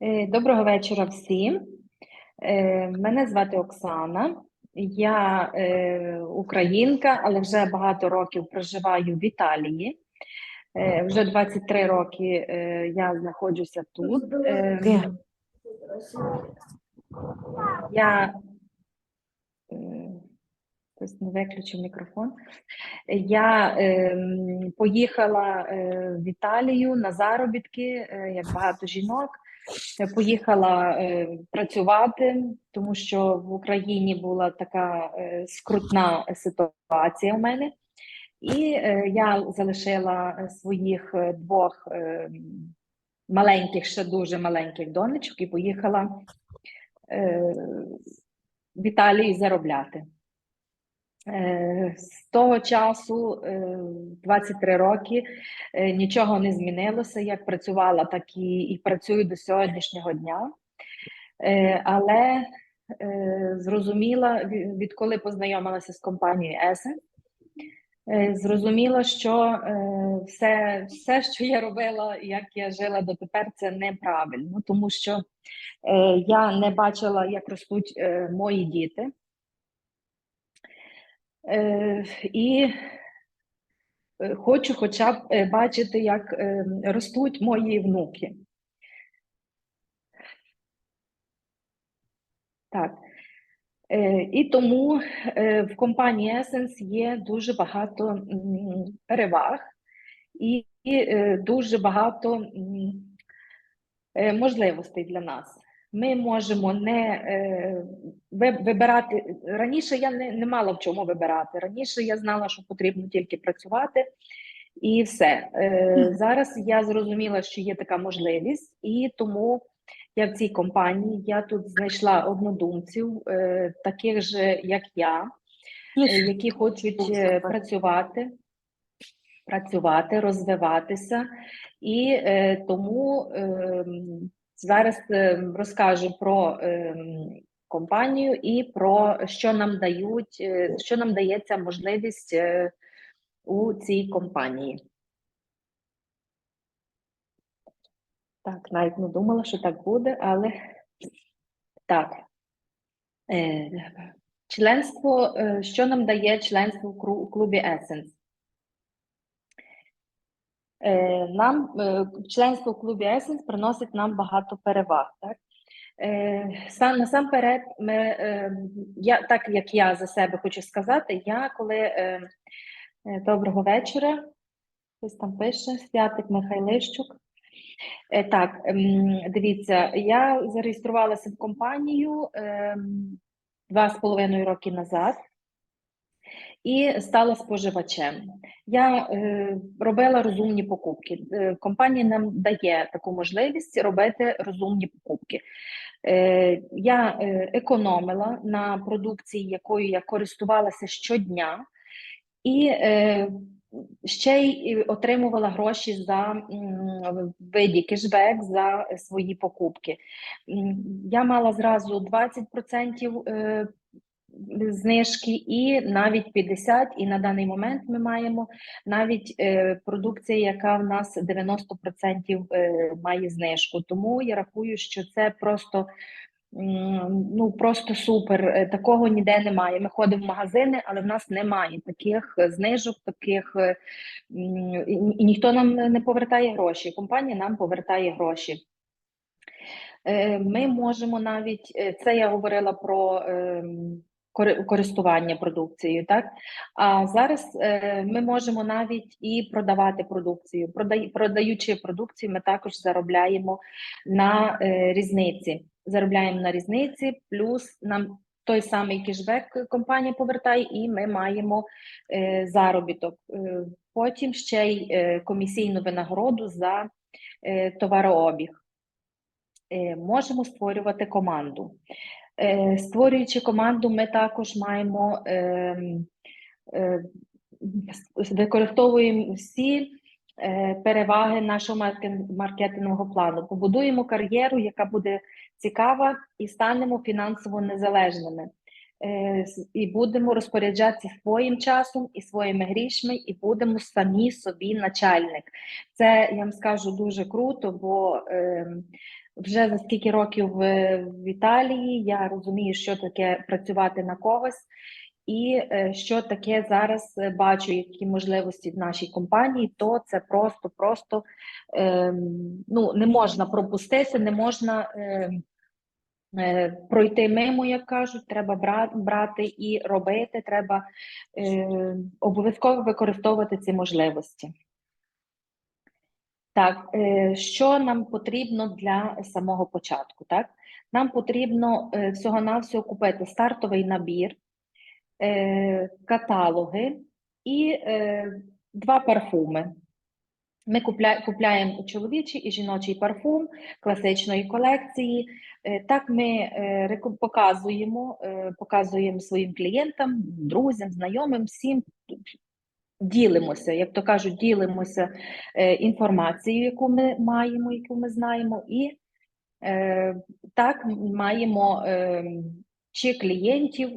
Е, Доброго вечора всім. Е, Мене звати Оксана. Я е, українка, але вже багато років проживаю в Італії. Вже 23 роки я знаходжуся тут. Е, Я хтось не виключив мікрофон. Я ем, поїхала е, в Італію на заробітки, е, як багато жінок. Поїхала е, працювати, тому що в Україні була така е, скрутна ситуація у мене. І е, я залишила е, своїх е, двох е, маленьких, ще дуже маленьких донечок, і поїхала е, в Італію заробляти. Е, З того часу, е, 23 роки, е, нічого не змінилося. Як працювала, так і, і працюю до сьогоднішнього дня. Е, Але е, зрозуміла, відколи познайомилася з компанією Essence, е, зрозуміла, що е, все, все, що я робила, як я жила дотепер, це неправильно, тому що е, я не бачила, як ростуть е, мої діти. Е, І е, хочу хоча б е, бачити, як ростуть мої внуки. Так. І тому в компанії Essence є дуже багато переваг і дуже багато можливостей для нас. Ми можемо не е, вибирати. Раніше я не, не мала в чому вибирати. Раніше я знала, що потрібно тільки працювати, і все. Е, Зараз я зрозуміла, що є така можливість, і тому я в цій компанії я тут знайшла однодумців, е, таких же, як я, е, які хочуть е, працювати, працювати, розвиватися. І е, тому ем, зараз ем, розкажу про ем, компанію і про що нам дають, е, що нам дається можливість е, у цій компанії. Так, навіть не думала, що так буде, але так. Е, членство, що нам дає членство в клубі Essence? Е, Нам е, членство в клубі Essence приносить нам багато переваг. Так? Е, Сам насамперед, ми, я, так як я за себе хочу сказати, я коли доброго вечора, хтось там пише, Святик Михайлищук. Так, ем, дивіться, я зареєструвалася в компанію ем, два з половиною роки назад і стала споживачем. Я е, робила розумні покупки. Е, компанія нам дає таку можливість робити розумні покупки. Е, я е, економила на продукції, якою я користувалася щодня, і е, ще й отримувала гроші за виді кешбек за свої покупки. Я мала зразу 20% е, знижки і навіть 50%, і на даний момент ми маємо навіть е, продукція, яка в нас 90% е, має знижку. Тому я рахую, що це просто ну просто супер. Е, Такого ніде немає. Ми ходимо в магазини, але в нас немає таких знижок, таких і, ніхто нам не повертає гроші. Компанія нам повертає гроші. Ми можемо навіть це я говорила про ем, користування продукцією, так а зараз е, ми можемо навіть і продавати продукцію. Продай, продаючи продукцію, ми також заробляємо на е, різниці. Заробляємо на різниці, плюс нам той самий кешбек компанія повертає, і ми маємо е, заробіток. Е, потім ще й е, комісійну винагороду за е, товарообіг. Е, можемо створювати команду. Е, Створюючи команду, ми також маємо ем, е, використовуємо всі е, переваги нашого маркетингового плану. Побудуємо кар'єру, яка буде цікава, і станемо фінансово незалежними. Е, І будемо розпоряджатися своїм часом і своїми грішми, і будемо самі собі начальник. Це я вам скажу дуже круто, бо ем, вже за скільки років в, Італії, я розумію, що таке працювати на когось, і е, що таке зараз е, бачу, які можливості в нашій компанії, то це просто-просто ем, ну, не можна пропустити, не можна. ем, е, Пройти мимо, як кажуть, треба бра- брати і робити, треба е, обов'язково використовувати ці можливості. Так, е, що нам потрібно для самого початку? Так? Нам потрібно е, всього-навсього купити стартовий набір, е, каталоги і два парфуми. Ми купля, купляємо чоловічий і жіночий парфум класичної колекції. Так ми показуємо, показуємо своїм клієнтам, друзям, знайомим, всім ділимося, як то кажуть, ділимося е, інформацією, яку ми маємо, яку ми знаємо, і е, так маємо е, чи клієнтів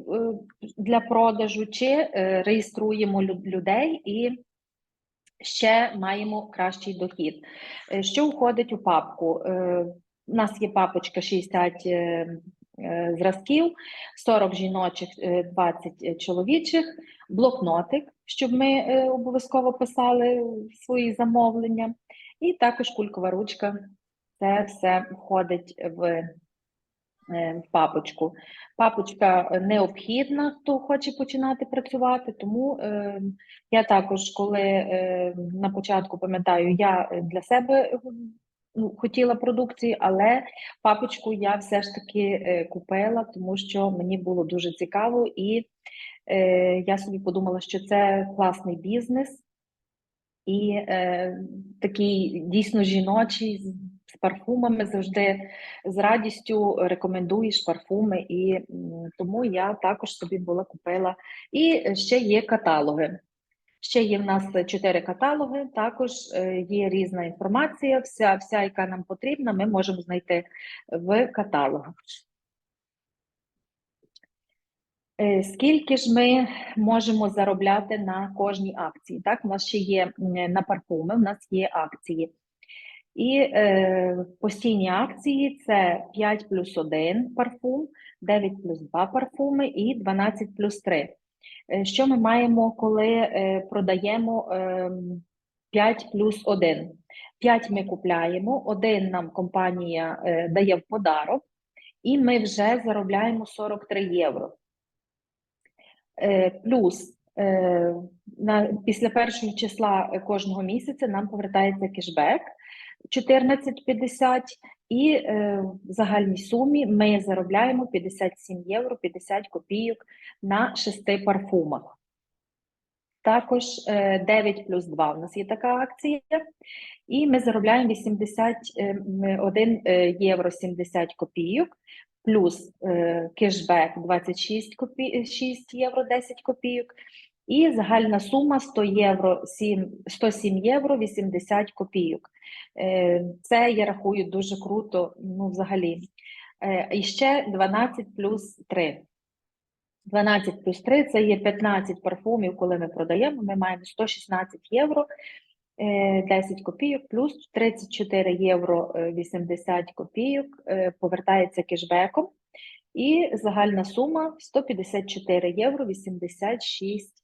для продажу, чи реєструємо людей і ще маємо кращий дохід. Що входить у папку? У нас є папочка 60 е, е, зразків, 40 жіночих, е, 20 чоловічих, блокнотик, щоб ми е, обов'язково писали свої замовлення, і також кулькова ручка. Це все входить в, е, папочку. Папочка необхідна, хто хоче починати працювати, тому е, я також, коли на початку пам'ятаю, я для себе ну, хотіла продукції, але папочку я все ж таки купила, тому що мені було дуже цікаво, і е, я собі подумала, що це класний бізнес і е, такий дійсно жіночий з, парфумами завжди з радістю рекомендуєш парфуми, і тому я також собі була купила. І ще є каталоги. Ще є в нас чотири каталоги, також е, є різна інформація, вся, вся, яка нам потрібна, ми можемо знайти в каталогах. Е, Скільки ж ми можемо заробляти на кожній акції? Так, у нас ще є на парфуми, у нас є акції. І е, постійні акції це 5 плюс 1 парфум, 9 плюс 2 парфуми і 12 плюс 3. Е, Що ми маємо, коли е, продаємо е, 5 плюс 1? 5 ми купляємо, один нам компанія е, дає в подарок, і ми вже заробляємо 43 євро. Е, Плюс е, на, після першого числа е, кожного місяця нам повертається кешбек 14,50 і е, в загальній сумі ми заробляємо 57 євро 50 копійок на шести парфумах. Також е, 9 плюс 2 у нас є така акція, і ми заробляємо 81 е, євро 70 копійок, плюс е, кешбек 26 копі... 6 євро 10 копійок, і загальна сума 100 євро 7, 107 євро 80 копійок. Е, Це я рахую дуже круто, ну взагалі. Е, І ще 12 плюс 3. 12 плюс 3 це є 15 парфумів, коли ми продаємо, ми маємо 116 євро, 10 копійок, плюс 34 євро е, 80 копійок е, повертається кешбеком. І загальна сума 154 євро 86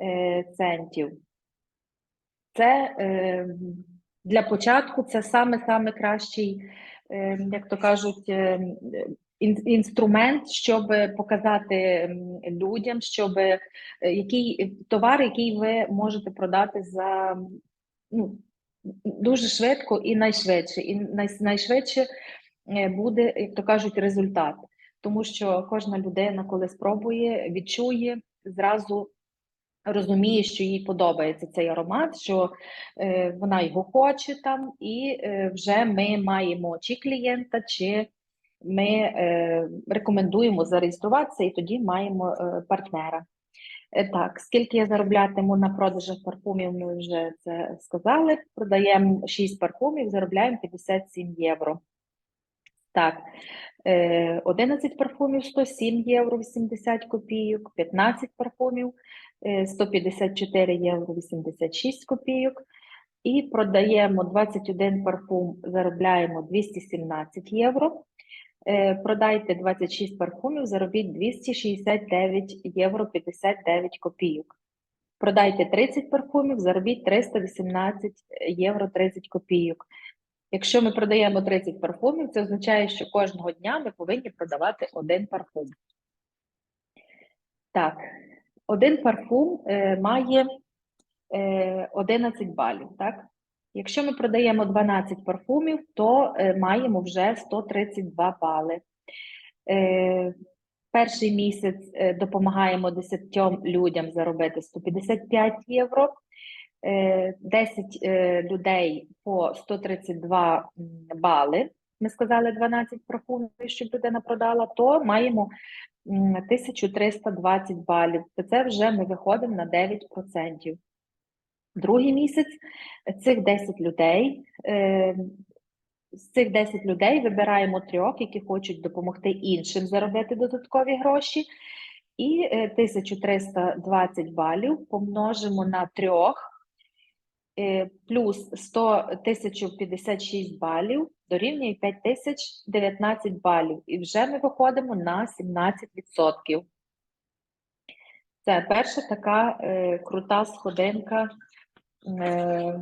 е, центів. Це е, для початку це саме-саме кращий, е, як то кажуть, е, інструмент, щоб показати людям, щоб е, який товар, який ви можете продати за ну, дуже швидко і найшвидше. І най- найшвидше е, буде, як то кажуть, результат. Тому що кожна людина, коли спробує, відчує зразу. Розуміє, що їй подобається цей аромат, що е, вона його хоче там, і е, вже ми маємо чи клієнта, чи ми е, рекомендуємо зареєструватися, і тоді маємо е, партнера. Е, Так, скільки я зароблятиму на продажах парфумів, ми вже це сказали. Продаємо 6 парфумів, заробляємо 57 євро. Так, е, 11 парфумів 107 євро 80 копійок, 15 парфумів е, 154 євро 86 копійок. і продаємо 21 парфум, заробляємо 217 євро. Е, Продайте 26 парфумів, заробіть 269 євро 59 копійок. Продайте 30 парфумів, заробіть 318 євро 30 копійок. Якщо ми продаємо 30 парфумів, це означає, що кожного дня ми повинні продавати один парфум. Так, один парфум е, має е, 11 балів, так? Якщо ми продаємо 12 парфумів, то е, маємо вже 132 бали. Е, перший місяць е, допомагаємо 10 людям заробити 155 євро. Е, 10 е, людей по 132 бали. Ми сказали 12 парфумів, щоб людина продала, то маємо 1320 балів. Це вже ми виходимо на 9%. Другий місяць цих 10 людей, е, з цих 10 людей вибираємо трьох, які хочуть допомогти іншим заробити додаткові гроші. І е, 1320 балів помножимо на трьох, е, плюс 100, 1056 балів дорівнює 5019 балів. І вже ми виходимо на 17%. Це перша така е, крута сходинка е.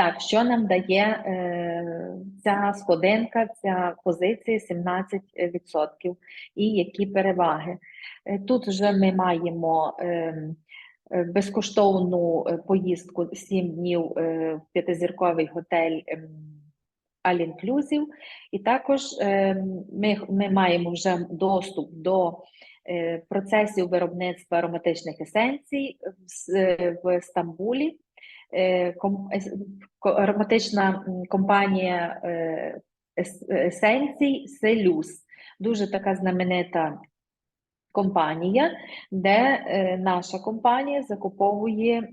Так, що нам дає е, ця сходинка, ця позиція 17% і які переваги? Е, Тут вже ми маємо е, е, безкоштовну поїздку 7 днів в п'ятизірковий готель ем, All Inclusive, і також е, ми, ми маємо вже доступ до процесів виробництва ароматичних есенцій в, е, Стамбулі. Е, ароматична компанія е, есенцій Селюс. Дуже така знаменита компанія, де е, наша компанія закуповує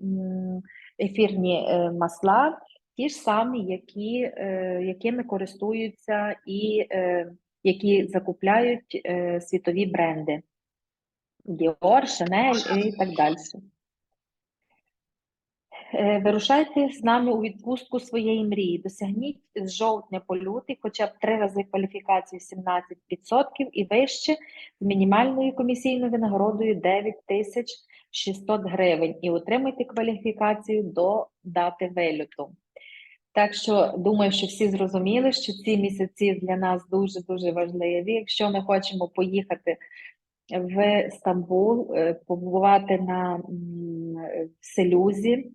ефірні е, масла, ті ж самі, які, е, якими користуються і е, які закупляють е, світові бренди. Dior, Chanel і так далі. Е, Вирушайте з нами у відпустку своєї мрії. Досягніть з жовтня по лютий хоча б три рази кваліфікацію 17% і вище з мінімальною комісійною винагородою 9600 гривень і отримайте кваліфікацію до дати виліту. Так що думаю, що всі зрозуміли, що ці місяці для нас дуже дуже важливі. Якщо ми хочемо поїхати в Стамбул, е, побувати на Селюзі,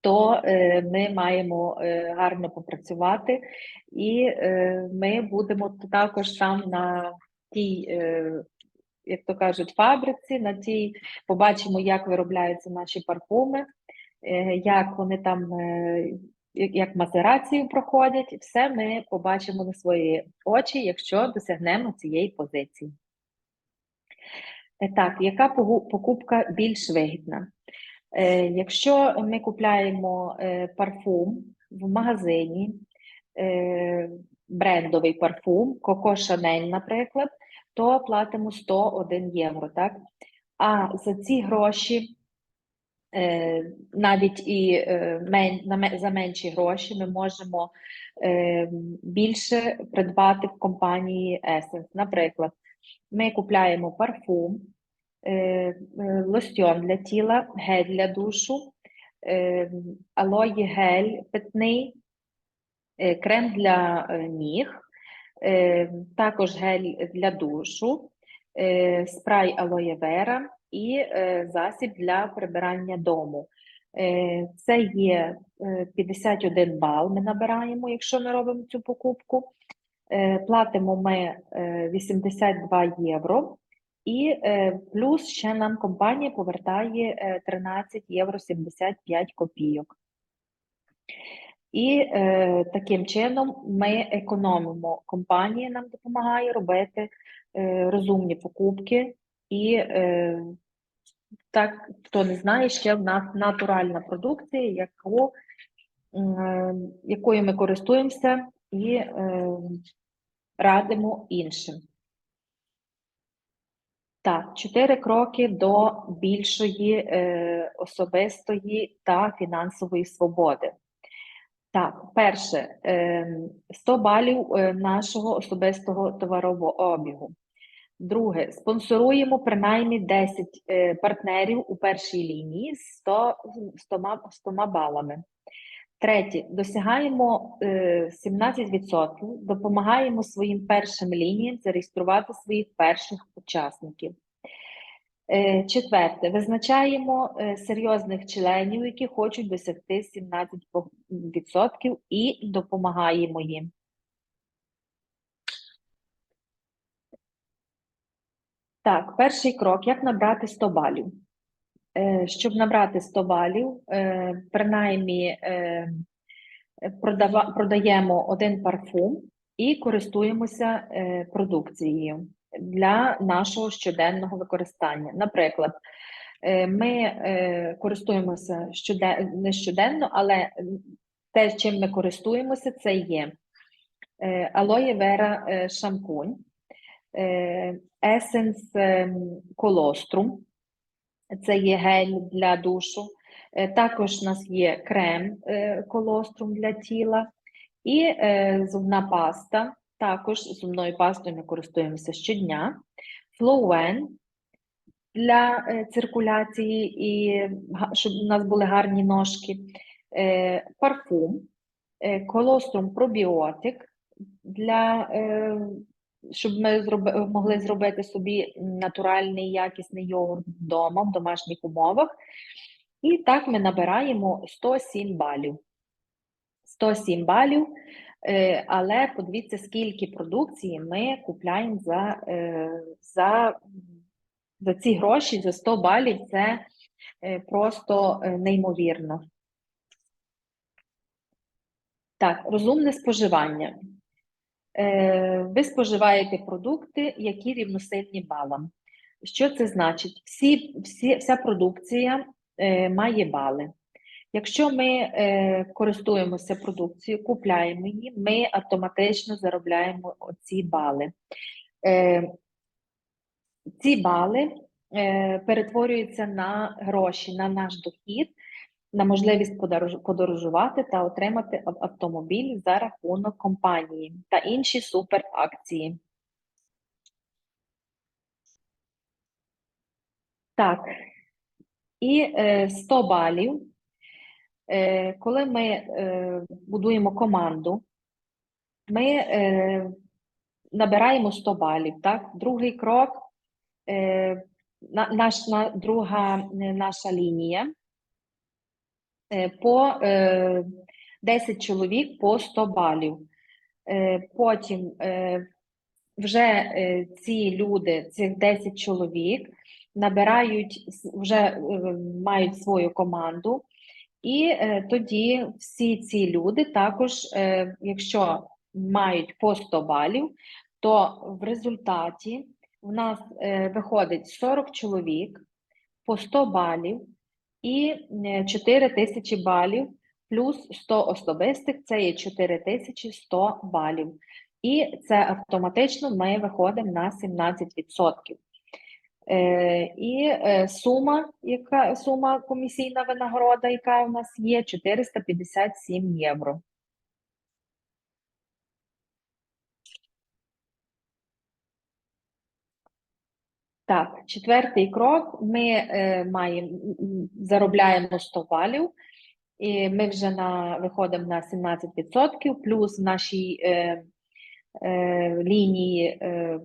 то е, ми маємо е, гарно попрацювати, і ми будемо також там на тій, як то кажуть, фабриці, на тій побачимо, як виробляються наші парфуми, як вони там, як мазерацію проходять. Все ми побачимо на свої очі, якщо досягнемо цієї позиції. Е, Так, яка покупка більш вигідна? Е, Якщо ми купляємо е, парфум в магазині, брендовий парфум, Coco Chanel, наприклад, то платимо 101 євро, так? А за ці гроші, навіть і за менші гроші, ми можемо більше придбати в компанії Essence. Наприклад, ми купляємо парфум, е, е, для тіла, гель для душу, е, алої гель питний, крем для ніг, також гель для душу, спрай алоє вера і засіб для прибирання дому. Це є е, 51 бал. Ми набираємо, якщо ми робимо цю покупку. Е, Платимо ми е, 82 євро. І е, плюс ще нам компанія повертає е, 13 євро 75 копійок. І е, таким чином ми економимо. Компанія нам допомагає робити е, розумні покупки. І е, так, хто не знає, ще в нас натуральна продукція, яку, е, якою ми користуємося і е, радимо іншим. Так, чотири кроки до більшої е, особистої та фінансової свободи. Так, перше, е, 100 балів е, нашого особистого товарообігу. Друге, спонсоруємо принаймні 10 е, партнерів у першій лінії з 100, 100, 100 балами. Третє, досягаємо е, 17%, допомагаємо своїм першим лініям зареєструвати своїх перших учасників. Е, Четверте, визначаємо е, серйозних членів, які хочуть досягти 17% і допомагаємо їм. Так, перший крок: як набрати 100 балів? Е, Щоб набрати 100 балів, е, принаймні е, продаємо один парфум і користуємося продукцією для нашого щоденного використання. Наприклад, ми користуємося щоден, не щоденно, але те, чим ми користуємося, це є алоє вера шампунь, есенс е, колострум, це є гель для душу. Е, Також у нас є крем е, колострум для тіла і е, зубна паста. Також зубною пастою ми користуємося щодня. Флоуен для циркуляції і щоб у нас були гарні ножки. Парфум, колострум пробіотик для щоб ми зроби, могли зробити собі натуральний якісний йогурт вдома в домашніх умовах. І так ми набираємо 107 балів. 107 балів, е, але подивіться, скільки продукції ми купляємо за, е, за, за ці гроші, за 100 балів. Це е, просто неймовірно. Так, розумне споживання. Е, Ви споживаєте продукти, які рівносильні балам. Що це значить? Всі, всі, вся продукція е, має бали. Якщо ми е, користуємося продукцією, купляємо її, ми автоматично заробляємо оці бали. Е, ці бали е, перетворюються на гроші, на наш дохід, на можливість подорож- подорожувати та отримати автомобіль за рахунок компанії та інші суперакції. Так, і е, 100 балів. Е, коли ми е, будуємо команду, ми е, набираємо 100 балів. Так? Другий крок, е, на, наш, на, друга е, наша лінія е, по е, 10 чоловік по 100 балів. Е, потім е, вже е, ці люди, цих 10 чоловік, набирають, вже е, мають свою команду. І е, тоді всі ці люди також, е, якщо мають по 100 балів, то в результаті в нас е, виходить 40 чоловік по 100 балів і е, 4 тисячі балів плюс 100 особистих це є 4100 балів. І це автоматично ми виходимо на 17%. Е, і е, сума, яка сума комісійна винагорода, яка у нас є, 457 євро. Так, четвертий крок. Ми е, маємо заробляємо 100 балів, і ми вже на виходимо на 17%, плюс в нашій е, е, лінії е,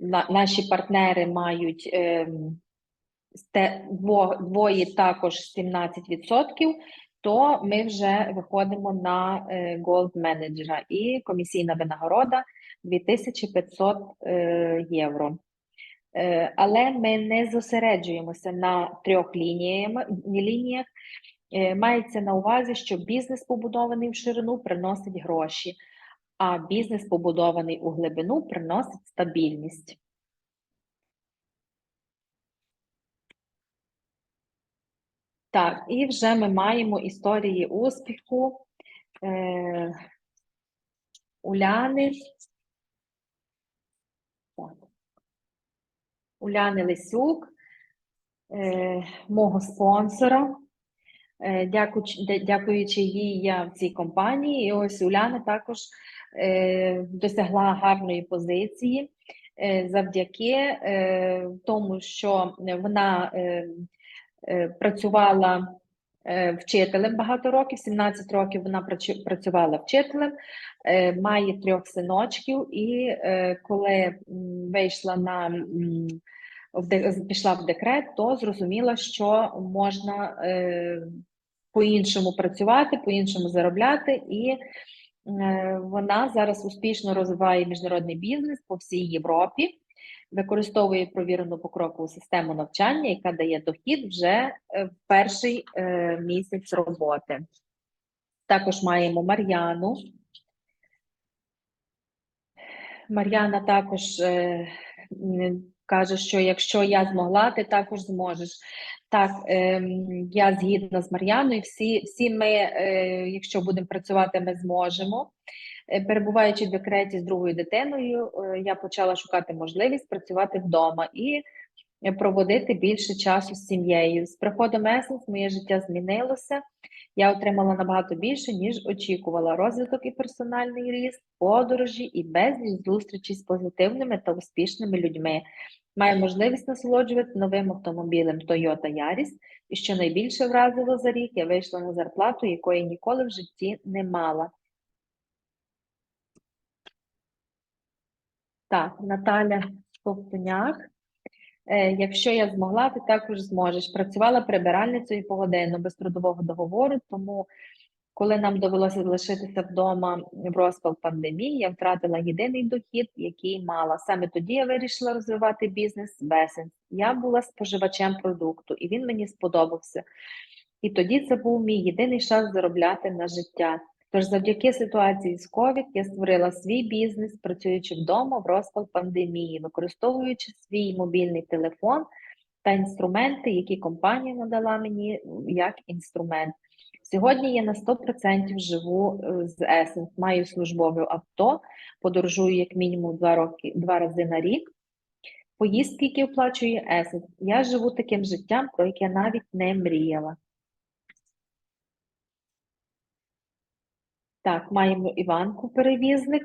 на, наші партнери мають е, дво- двоє також 17%, то ми вже виходимо на е, Gold менеджера і комісійна винагорода 2500 е, євро. Е, Але ми не зосереджуємося на трьох лініях. Е, Мається на увазі, що бізнес, побудований в ширину, приносить гроші, а бізнес, побудований у глибину, приносить стабільність. Так, і вже ми маємо історії успіху е, Уляни. Так. Уляни Лисюк, е, мого спонсора. Е, Дякуючи, їй, я в цій компанії. І ось Уляна також е, досягла гарної позиції завдяки тому, що вона працювала вчителем багато років, 17 років вона працювала вчителем, е, має трьох синочків, і е, коли вийшла на пішла в декрет, то зрозуміла, що можна е, по-іншому працювати, по-іншому заробляти, і е, вона зараз успішно розвиває міжнародний бізнес по всій Європі, використовує провірену покрокову систему навчання, яка дає дохід вже е, в перший е, місяць роботи. Також маємо Мар'яну. Мар'яна також е, каже, що якщо я змогла, ти також зможеш. Так, ем, я згідна з Мар'яною. Всі, всі ми, е, якщо будемо працювати, ми зможемо. Е, Перебуваючи в декреті з другою дитиною, е, я почала шукати можливість працювати вдома і е, проводити більше часу з сім'єю. З приходом Есенс моє життя змінилося. Я отримала набагато більше, ніж очікувала. Розвиток і персональний ріст, подорожі і безліч зустрічей з позитивними та успішними людьми. Маю можливість насолоджуватися новим автомобілем Toyota Yaris. І що найбільше вразило за рік, я вийшла на зарплату, якої ніколи в житті не мала. Так, Наталя Ковтуняк. Е, Якщо я змогла, ти також зможеш. Працювала прибиральницею погодинно без трудового договору, тому коли нам довелося залишитися вдома в розпал пандемії, я втратила єдиний дохід, який мала. Саме тоді я вирішила розвивати бізнес Бесенс. Я була споживачем продукту, і він мені сподобався. І тоді це був мій єдиний шанс заробляти на життя. Тож завдяки ситуації з COVID я створила свій бізнес, працюючи вдома в розпал пандемії, використовуючи свій мобільний телефон та інструменти, які компанія надала мені як інструмент. Сьогодні я на 100% живу е, з Essence, маю службове авто, подорожую як мінімум два роки, два рази на рік. Поїздки, які оплачує Essence. Я живу таким життям, про яке навіть не мріяла. Так, маємо Іванку перевізник.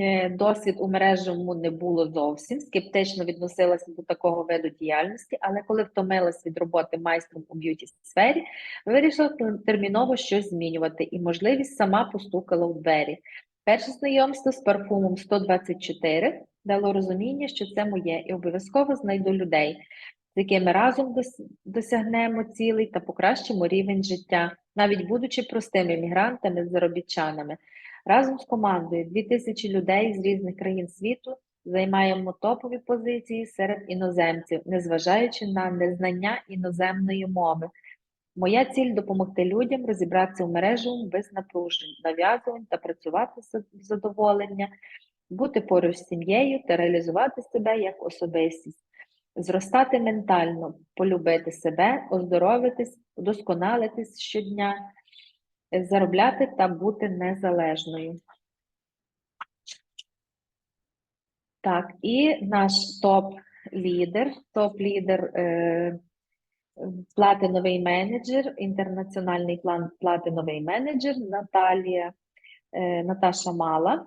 Е, Досвід у мережевому не було зовсім. Скептично відносилася до такого виду діяльності, але коли втомилась від роботи майстром у б'юті сфері, вирішила терміново щось змінювати, і можливість сама постукала у двері. Перше знайомство з парфумом 124 дало розуміння, що це моє, і обов'язково знайду людей, з якими разом досягнемо цілей та покращимо рівень життя, навіть будучи простими мігрантами, заробітчанами. Разом з командою 2000 людей з різних країн світу займаємо топові позиції серед іноземців, незважаючи на незнання іноземної мови. Моя ціль допомогти людям розібратися в мережу без напружень, нав'язувань та працювати з задоволення, бути поруч з сім'єю та реалізувати себе як особистість, зростати ментально, полюбити себе, оздоровитись, удосконалитись щодня, заробляти та бути незалежною. Так, і наш топ-лідер, топ-лідер е, платиновий менеджер, інтернаціональний план платиновий менеджер Наталія е, Наташа Мала.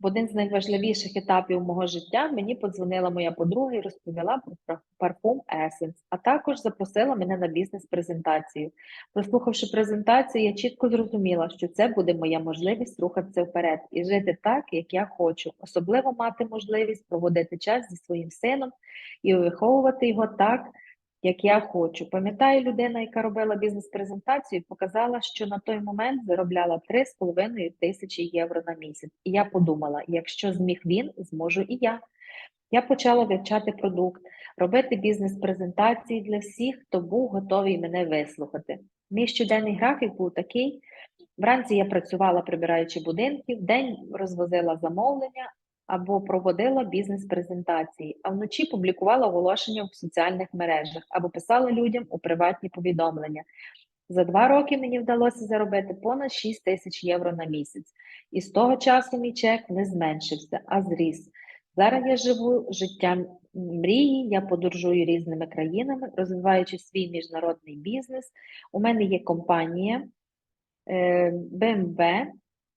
В один з найважливіших етапів мого життя мені подзвонила моя подруга і розповіла про пар- парфум Essence, а також запросила мене на бізнес-презентацію. Прослухавши презентацію, я чітко зрозуміла, що це буде моя можливість рухатися вперед і жити так, як я хочу, особливо мати можливість проводити час зі своїм сином і виховувати його так, як я хочу. Пам'ятаю, людина, яка робила бізнес-презентацію, показала, що на той момент заробляла 3,5 тисячі євро на місяць. І я подумала: якщо зміг він, зможу і я. Я почала вивчати продукт, робити бізнес-презентації для всіх, хто був готовий мене вислухати. Мій щоденний графік був такий: вранці я працювала, прибираючи будинки, вдень розвозила замовлення або проводила бізнес-презентації, а вночі публікувала оголошення в соціальних мережах або писала людям у приватні повідомлення. За два роки мені вдалося заробити понад 6 тисяч євро на місяць, і з того часу мій чек не зменшився, а зріс. Зараз я живу життям мрії, я подорожую різними країнами, розвиваючи свій міжнародний бізнес. У мене є компанія е, BMW,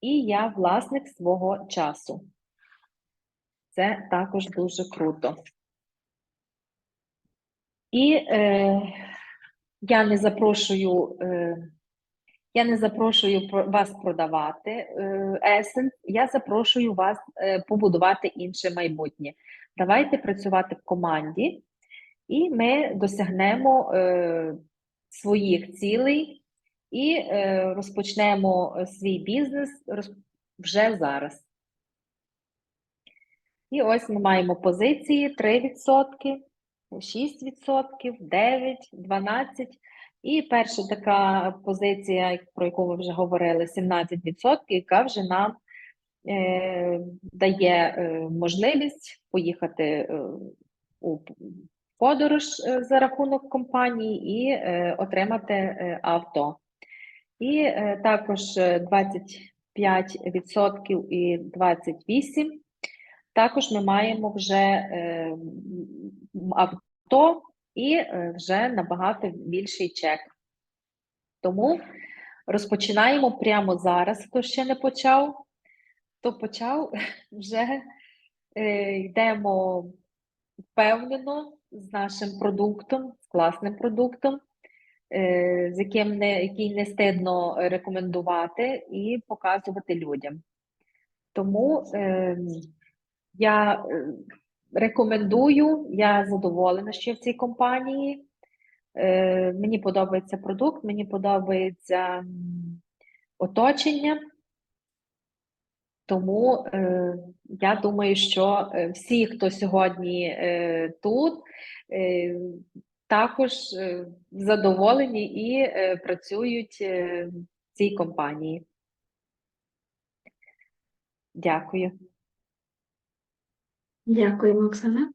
і я власник свого часу. Це також дуже круто. І е, я не запрошую, е, я не запрошую вас продавати е, Essence, я запрошую вас е, побудувати інше майбутнє. Давайте працювати в команді, і ми досягнемо е, своїх цілей і е, розпочнемо свій бізнес вже зараз. І ось ми маємо позиції 3%, 6%, 9%, 12%. І перша така позиція, про яку ми вже говорили, 17%, яка вже нам е, дає е, можливість поїхати е, у подорож е, за рахунок компанії і е, отримати е, авто. І е, також е, 25% і 28%. Також ми маємо вже е, авто і е, вже набагато більший чек. Тому розпочинаємо прямо зараз, хто ще не почав, хто почав, вже е, йдемо впевнено з нашим продуктом, з класним продуктом, з яким не, який не стидно рекомендувати і показувати людям. Тому е, я е, рекомендую, я задоволена, що я в цій компанії. Е, Мені подобається продукт, мені подобається оточення. Тому е, я думаю, що е, всі, хто сьогодні е, тут, е, також задоволені і е, працюють е, в цій компанії. Дякую. Дякуємо, Оксана.